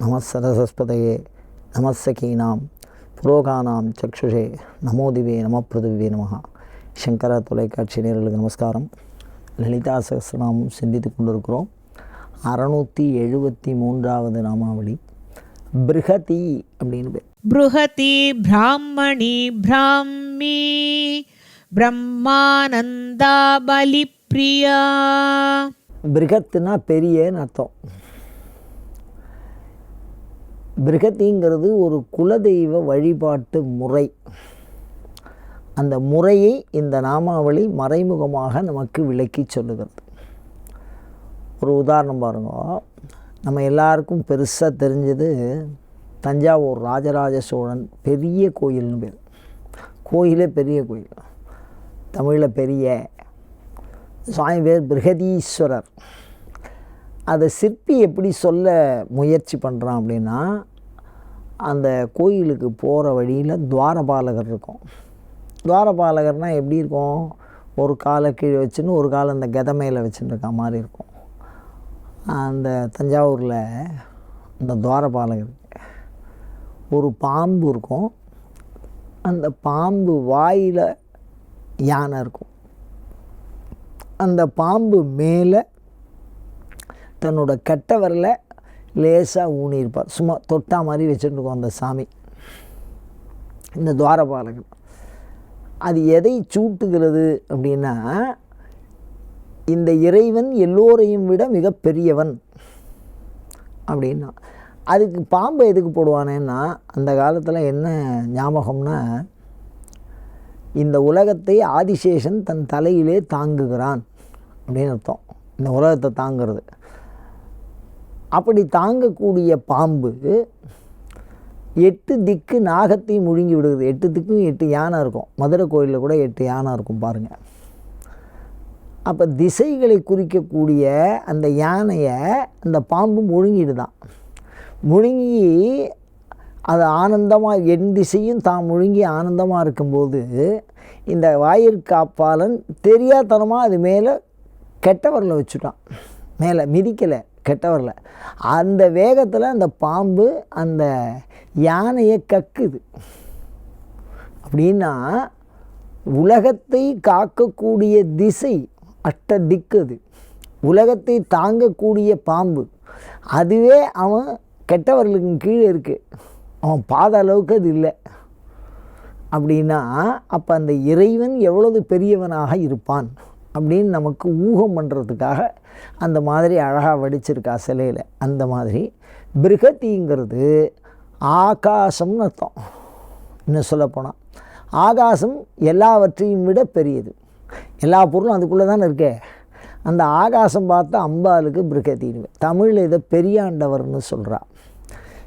நமசரசஸ்பதையே நமசகீனாம் புரோகானாம் சக்ஷுஷே நமோதிவே நம பிருதிவே நமக சங்கரா தொலைக்காட்சி நேர்களுக்கு நமஸ்காரம். லலிதா சகசிரநாமம் சிந்தித்து கொண்டிருக்கிறோம். அறநூற்றி எழுபத்தி மூன்றாவது நாமாவளி. பிருகதி அப்படின்னு பேர். பிருகதி பிராமணி பிராமி. பிரம்மானந்தா பலிப்ரியா. பிருகத்துனா பெரியன்னு அர்த்தம். பிரகதிங்கிறது ஒரு குலதெய்வ வழிபாட்டு முறை. அந்த முறையை இந்த நாமாவளி மறைமுகமாக நமக்கு விளக்கி சொல்லுகிறது. ஒரு உதாரணம் பாருங்க. நம்ம எல்லாருக்கும் பெருசாக தெரிஞ்சது தஞ்சாவூர் ராஜராஜ சோழன் பெரிய கோயில்னு பேர். கோயிலே பெரிய கோயில். தமிழில் பெரிய. சுவாமி பேர் பிருகதீஸ்வரர் அதை சிற்பி எப்படி சொல்ல முயற்சி பண்ணுறான் அப்படின்னா அந்த கோயிலுக்கு போகிற வழியில் துவாரபாலகர் இருக்கும். துவாரபாலகர்னால் எப்படி இருக்கும்? ஒரு காலை கீழே வச்சுன்னு ஒரு காலை அந்த கதை மேலே வச்சுன்னு இருக்க மாதிரி இருக்கும். அந்த தஞ்சாவூரில் அந்த துவாரபாலகர் ஒரு பாம்பு இருக்கும். அந்த பாம்பு வாயில் யானை இருக்கும். அந்த பாம்பு மேலே தன்னோட கட்டை லேசாக ஊனியிருப்பார். சும்மா தொட்டா மாதிரி வச்சுருக்கோம் அந்த சாமி. இந்த துவாரபாலகன் அது எதை சூட்டுகிறது அப்படின்னா இந்த இறைவன் எல்லோரையும் விட மிகப்பெரியவன் அப்படின்னா. அதுக்கு பாம்பை எதுக்கு போடுவானேன்னா அந்த காலத்தில் என்ன ஞாபகம்னா இந்த உலகத்தை ஆதிசேஷன் தன் தலையிலே தாங்குகிறான் அப்படின்னு அர்த்தம். இந்த உலகத்தை தாங்கிறது. அப்படி தாங்கக்கூடிய பாம்பு எட்டு திக்கு நாகத்தையும் முழுங்கி விடுகிறது. எட்டு திக்கும் எட்டு யானை இருக்கும். மதுரை கோயிலில் கூட எட்டு யானை இருக்கும் பாருங்கள் அப்போ திசைகளை குறிக்கக்கூடிய அந்த யானையை அந்த பாம்பு முழுங்கிடுதான். முழுங்கி அது ஆனந்தமாக என் திசையும் தான் முழுங்கி ஆனந்தமாக இருக்கும்போது இந்த வாயிற்காப்பாளன் தெரியாதனமாக அது மேலே கெட்டவரில் வச்சுட்டான். மேலே மிதிக்கலை. கெட்டவரில். அந்த வேகத்தில் அந்த பாம்பு அந்த யானையை கக்குது. அப்படின்னா உலகத்தை காக்கக்கூடிய திசை அட்ட திக்குது உலகத்தை தாங்கக்கூடிய பாம்பு. அதுவே அவன் கெட்டவர்களுக்கு கீழே இருக்குது அவன் பாத அளவுக்கு அது இல்லை. அப்படின்னா அப்போ அந்த இறைவன் எவ்வளவு பெரியவனாக இருப்பான்? அப்படின்னு நமக்கு ஊகம் பண்ணுறதுக்காக அந்த மாதிரி அழகாக வடிச்சிருக்கா சிலையில். அந்த மாதிரி. பிருகதிங்கிறது ஆகாசம்னு அர்த்தம். இன்னும் சொல்லப்போனால் ஆகாசம் எல்லாவற்றையும் விட பெரியது. எல்லா பொருளும் அதுக்குள்ளே தானே இருக்கே. அந்த ஆகாசம் பார்த்தா அம்பாளுக்கு பிருகதின்னு தமிழில் இதை பெரியாண்டவர்னு சொல்கிறா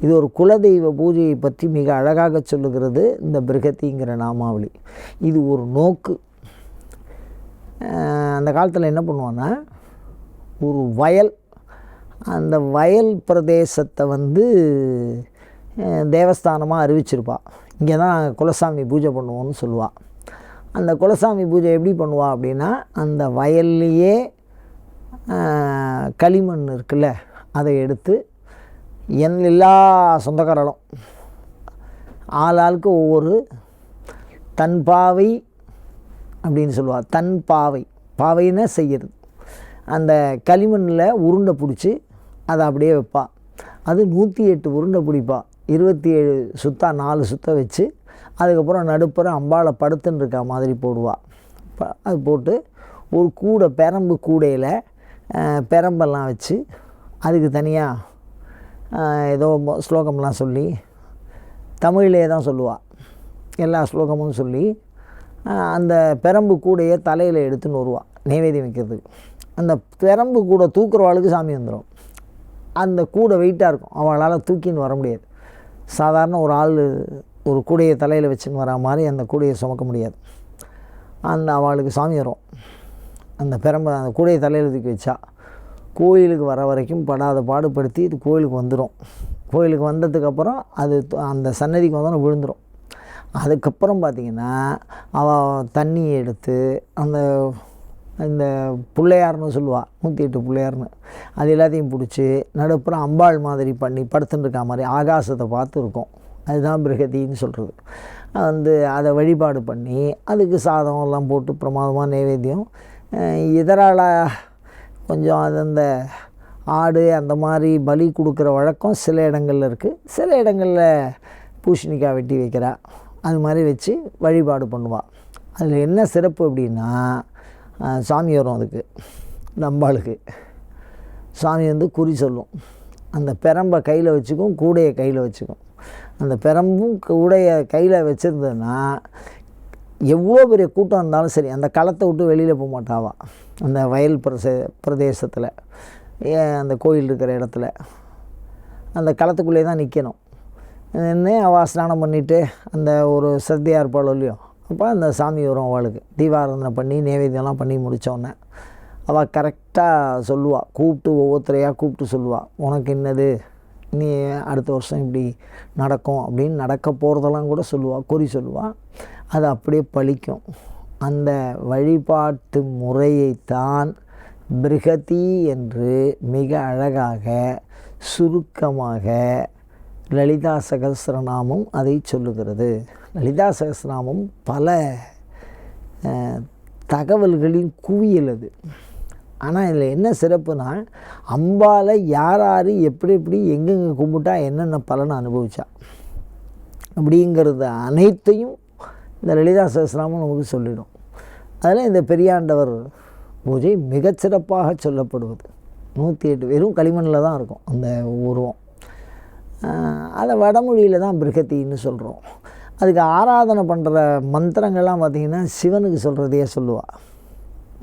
இது ஒரு குலதெய்வ பூஜையை பற்றி மிக அழகாக சொல்லுகிறது இந்த பிருகதிங்கிற நாமாவளி. இது ஒரு நோக்கு. அந்த காலத்தில் என்ன பண்ணுவோன்னா ஒரு வயல் அந்த வயல் பிரதேசத்தை வந்து தேவஸ்தானமாக அறிவிச்சிருப்பா. இங்கே தான் குலசாமி பூஜை பண்ணுவோம்னு சொல்லுவாள் அந்த குலசாமி பூஜை எப்படி பண்ணுவா அப்படின்னா அந்த வயல்லையே களிமண் இருக்குல்ல அதை எடுத்து என் எல்லா சொந்தக்காரர்களும் ஆள் ஆளுக்கு ஒவ்வொரு தன் பாவை அப்படின்னு சொல்லுவாள் தன் பாவை. பாவைன்னா செய்கிறது அந்த களிமண்ணில் உருண்டை பிடிச்சி அதை அப்படியே வைப்பா. அது நூற்றி எட்டு உருண்டை பிடிப்பா. இருபத்தி ஏழு சுத்தா நாலு சுத்த வச்சு அதுக்கப்புறம் நடுப்புற அம்பாளை படுத்துன்னு இருக்க மாதிரி போடுவாள் அது போட்டு ஒரு கூடை பெரம்பு கூடையில் பெரம்பெல்லாம் வச்சு அதுக்கு தனியாக ஏதோ ஸ்லோகம்லாம் சொல்லி தமிழிலே தான் சொல்லுவாள் எல்லா ஸ்லோகமும் சொல்லி அந்த பெரம்பு கூடையை தலையில் எடுத்துன்னு வருவாள் நைவேத்தியம் வைக்கிறதுக்கு. அந்த பெரம்பு கூடை தூக்குறவாளுக்கு சாமி வந்துடும் அந்த கூடை வெயிட்டாக இருக்கும். அவளால் தூக்கின்னு வர முடியாது. சாதாரண ஒரு ஆள் ஒரு கூடையை தலையில் வச்சுன்னு வரா மாதிரி அந்த கூடையை சுமக்க முடியாது. அந்த அவளுக்கு சாமி வரும். அந்த பெரம்பு அந்த கூடையை தலையில் தூக்கி வச்சா கோயிலுக்கு வர வரைக்கும் படாத பாடுபடுத்தி இது கோயிலுக்கு வந்துடும் கோயிலுக்கு வந்ததுக்கப்புறம் அது த- அந்த சன்னதிக்கு வந்தோன்னே விழுந்துடும் அதுக்கப்புறம் பார்த்திங்கன்னா அவள் தண்ணி எடுத்து அந்த இந்த பிள்ளையார்னு சொல்லுவாள் நூற்றி எட்டு பிள்ளையார்னு அது எல்லாத்தையும் பிடிச்சி நடுப்புறம் அம்பாள் மாதிரி பண்ணி படுத்துன்னு மாதிரி ஆகாசத்தை பார்த்துருக்கோம். அதுதான் பிரகதின்னு சொல்கிறது வந்து அதை வழிபாடு பண்ணி அதுக்கு சாதம் எல்லாம் போட்டு பிரமாதமாக நைவேத்தியம். இதரால் கொஞ்சம் அது அந்த ஆடு அந்த மாதிரி பலி கொடுக்குற வழக்கம் சில இடங்களில் இருக்குது சில இடங்களில் பூஷணிக்காய் வெட்டி வைக்கிறா. அது மாதிரி வச்சு வழிபாடு பண்ணுவாள் அதில் என்ன சிறப்பு அப்படின்னா சாமி வரும் அதுக்கு நம்பாளுக்கு. சாமி வந்து குறி சொல்லும். அந்த பெரம்பை கையில் வச்சுக்கும் கூடையை கையில் வச்சுக்கும். அந்த பெரம்பும் கூடையை கையில் வச்சுருந்ததுன்னா எவ்வளோ பெரிய கூட்டம் இருந்தாலும் சரி அந்த களத்தை விட்டு வெளியில் போக மாட்டாவா. அந்த வயல் பிரசே பிரதேசத்தில் ஏன் அந்த கோயில் இருக்கிற இடத்துல. அந்த களத்துக்குள்ளே தான் நிற்கணும் நின்று அவள் ஸ்நானம் பண்ணிவிட்டு அந்த ஒரு சத்தியா இருப்பாளோ இல்லையோ அப்போ அந்த சாமி வரும் அவளுக்கு. தீபாராதனை பண்ணி நைவேத்தியம்லாம் பண்ணி முடித்தோடனே அவள் கரெக்டாக சொல்லுவாள் கூப்பிட்டு ஒவ்வொருத்தரையாக கூப்பிட்டு சொல்லுவாள் உனக்கு என்னது? நீ அடுத்த வருஷம் இப்படி நடக்கும் அப்படின்னு நடக்க போகிறதெல்லாம் கூட சொல்லுவாள் குறி சொல்லுவாள் அது அப்படியே பழிக்கும். அந்த வழிபாட்டு முறையைத்தான் பிருகதி என்று மிக அழகாக சுருக்கமாக லலிதா சகசிரநாமம் அதை சொல்லுகிறது. லலிதா சகஸ்ரநாமம் பல தகவல்களின் குவியல் அது. ஆனால் இதில் என்ன சிறப்புனா அம்பால் யார் யார் எப்படி எப்படி எங்கெங்கே கும்பிட்டா என்னென்ன பலனை அனுபவிச்சா. அப்படிங்கிறது அனைத்தையும் இந்த லலிதா சகசிரநாமம் நமக்கு சொல்லிடும். அதில் இந்த பெரியாண்டவர் பூஜை மிகச்சிறப்பாக சொல்லப்படுவது. நூற்றி எட்டு வெறும் களிமண்ணில் தான் இருக்கும். அந்த உருவம் அதை வடமொழியில் தான் பிருகத்தின்னு சொல்கிறோம் அதுக்கு ஆராதனை பண்ணுற மந்திரங்கள்லாம் பார்த்திங்கன்னா சிவனுக்கு சொல்கிறதையே சொல்லுவாள்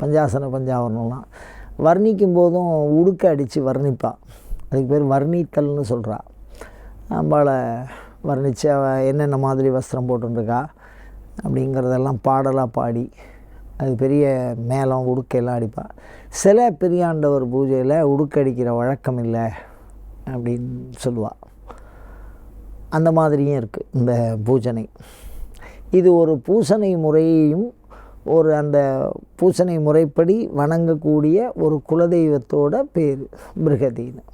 பஞ்சாசன பஞ்சாவரணம்லாம். வர்ணிக்கும் போதும் உடுக்க அடித்து வர்ணிப்பாள் அதுக்கு பேர் வர்ணித்தல்னு சொல்கிறா அம்பாளை வர்ணித்து அவள் என்னென்ன மாதிரி வஸ்திரம் போட்டுருக்கா அப்படிங்கிறதெல்லாம் பாடலாக பாடி அது பெரிய மேளம் உடுக்கையெல்லாம் அடிப்பாள் சில பெரியாண்டவர் பூஜையில் உடுக்கடிக்கிற வழக்கம் இல்லை அப்படின்னு சொல்லுவாள் அந்த மாதிரியும் இருக்குது இந்த பூஜனை இது ஒரு பூசனை முறையையும் ஒரு அந்த பூசனை முறைப்படி வணங்கக்கூடிய ஒரு குலதெய்வத்தோட பேர் பிருகதின்னு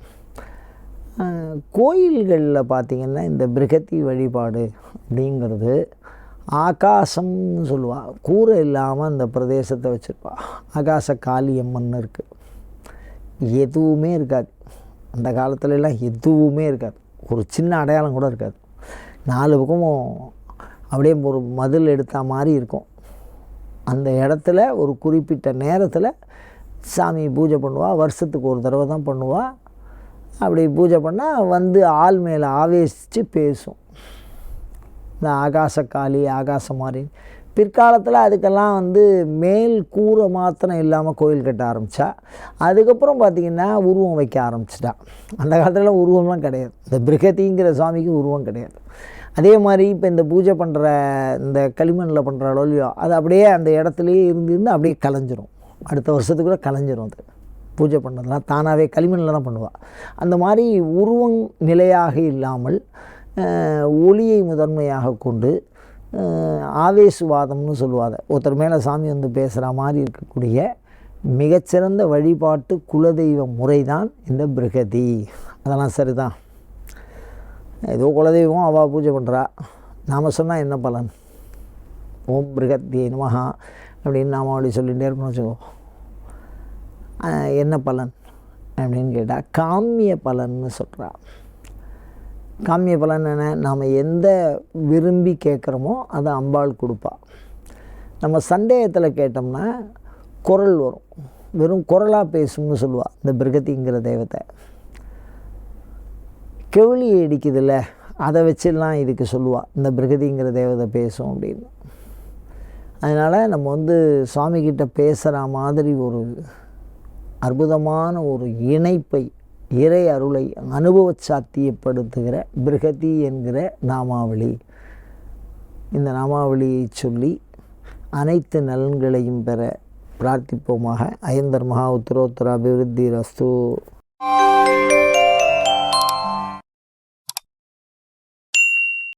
கோயில்களில் பார்த்திங்கன்னா இந்த பிருகதி வழிபாடு அப்படிங்கிறது ஆகாசம்னு சொல்லுவாள் கூரை இல்லாமல் அந்த பிரதேசத்தை வச்சுருப்பா. ஆகாச காளியம்மன் இருக்குது எதுவுமே இருக்காது. அந்த காலத்துலலாம் எதுவுமே இருக்காது. ஒரு சின்ன அடையாளம் கூட இருக்காது. நாலு பக்கமும் அப்படியே ஒரு மதில் எடுத்த மாதிரி இருக்கும். அந்த இடத்துல ஒரு குறிப்பிட்ட நேரத்தில் சாமி பூஜை பண்ணுவாள் வருஷத்துக்கு ஒரு தடவை தான் பண்ணுவாள் அப்படி பூஜை பண்ணால் வந்து ஆள் மேலே ஆவேசித்து பேசும். இந்த ஆகாச காளி ஆகாச மாதிரி பிற்காலத்தில் அதுக்கெல்லாம் வந்து மேல் கூரை மாத்திரம் இல்லாமல் கோயில் கட்ட ஆரம்பித்தா அதுக்கப்புறம் பார்த்திங்கன்னா உருவம் வைக்க ஆரம்பிச்சிட்டா. அந்த காலத்துலலாம் உருவம்லாம் கிடையாது. இந்த பிரகதிங்கிற சாமிக்கு உருவம் கிடையாது. அதே மாதிரி இப்போ இந்த பூஜை பண்ணுற இந்த களிமண்ணில் பண்ணுற இல்லையோ அது அப்படியே அந்த இடத்துலையே இருந்து இருந்து அப்படியே கலைஞ்சிரும். அடுத்த வருஷத்துக்குள்ளே கலைஞ்சிரும் அது. பூஜை பண்ணதெல்லாம் தானாகவே களிமண்ணில் தான் பண்ணுவாள் அந்த மாதிரி உருவம் நிலையாக இல்லாமல் ஒளியை முதன்மையாக கொண்டு ஆவேசுவாதம்னு சொல்லுவாங்க. ஒருத்தர் மேலே சாமி வந்து பேசுகிற மாதிரி இருக்கக்கூடிய மிகச்சிறந்த வழிபாட்டு குலதெய்வ முறை தான் இந்த பிரகதி. அதெல்லாம் சரிதான். ஏதோ குலதெய்வம் அவள் பூஜை பண்ணுறா நாம் சொன்னால் என்ன பலன்? ஓம் பிருகத்தி நமஹா அப்படின்னு நாம் அப்படி சொல்லிகிட்டே இருக்கணும் வச்சுக்கோ. என்ன பலன்? அப்படின்னு கேட்டால் காமிய பலன்னு சொல்கிறான் காமிய பலன் என்ன? நாம் எந்த விரும்பி கேட்குறோமோ அதை அம்பாள் கொடுப்பா. நம்ம சந்தேகத்தில் கேட்டோம்னா குரல் வரும். வெறும் குரலாக பேசும்னு சொல்லுவாள் இந்த பிரகதிங்கிற தெய்வத்தை. கெவிலி அடிக்குதுல்ல அதை வச்செல்லாம் இதுக்கு சொல்லுவாள் இந்த பிரகதிங்கிற தேவதை பேசும் அப்படின்னு. அதனால் நம்ம வந்து சுவாமிகிட்ட பேசுகிற மாதிரி ஒரு அற்புதமான ஒரு இணைப்பை இறை அருளை அனுபவ சாத்தியப்படுத்துகிற பிரகதி என்கிற நாமாவளி. இந்த நாமாவளியை சொல்லி அனைத்து நலன்களையும் பெற பிரார்த்திப்போமாக. அயந்தர் மகா உத்தரோத்தர அபிவிருத்தி ரஸ்து